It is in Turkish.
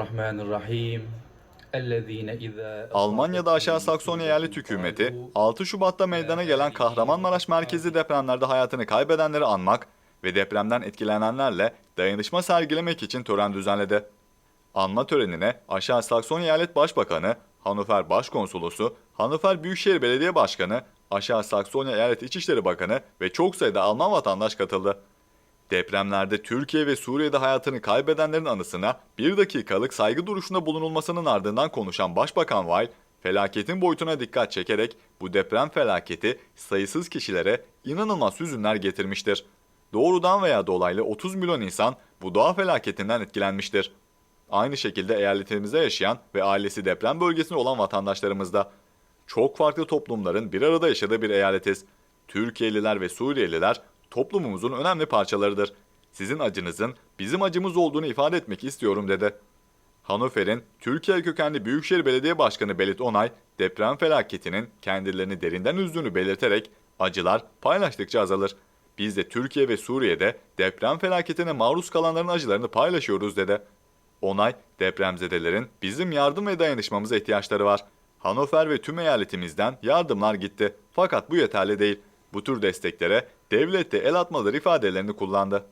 Bismillahirrahmanirrahim. Almanya'da Aşağı Sakson Eyalet Hükümeti, 6 Şubat'ta meydana gelen Kahramanmaraş merkezi depremlerde hayatını kaybedenleri anmak ve depremden etkilenenlerle dayanışma sergilemek için tören düzenledi. Anma törenine Aşağı Sakson Eyalet Başbakanı, Hannover Başkonsolosu, Hannover Büyükşehir Belediye Başkanı, Aşağı Saksonya Eyalet İçişleri Bakanı ve çok sayıda Alman vatandaş katıldı. Depremlerde Türkiye ve Suriye'de hayatını kaybedenlerin anısına bir dakikalık saygı duruşunda bulunulmasının ardından konuşan Başbakan Weil, felaketin boyutuna dikkat çekerek bu deprem felaketi sayısız kişilere inanılmaz hüzünler getirmiştir. Doğrudan veya dolaylı 30 milyon insan bu doğa felaketinden etkilenmiştir. Aynı şekilde eyaletimizde yaşayan ve ailesi deprem bölgesinde olan vatandaşlarımız da. Çok farklı toplumların bir arada yaşadığı bir eyaletiz. Türkiye'liler ve Suriyeliler toplumumuzun önemli parçalarıdır. Sizin acınızın bizim acımız olduğunu ifade etmek istiyorum dedi. Hanöfer'in Türkiye kökenli Büyükşehir Belediye Başkanı Belit Onay, deprem felaketinin kendilerini derinden üzdüğünü belirterek acılar paylaştıkça azalır. Biz de Türkiye ve Suriye'de deprem felaketine maruz kalanların acılarını paylaşıyoruz dedi. Onay, depremzedelerin bizim yardım ve dayanışmamıza ihtiyaçları var. Hanöfer ve tüm eyaletimizden yardımlar gitti. Fakat bu yeterli değil. Bu tür desteklere devlet de el atmaları ifadelerini kullandı.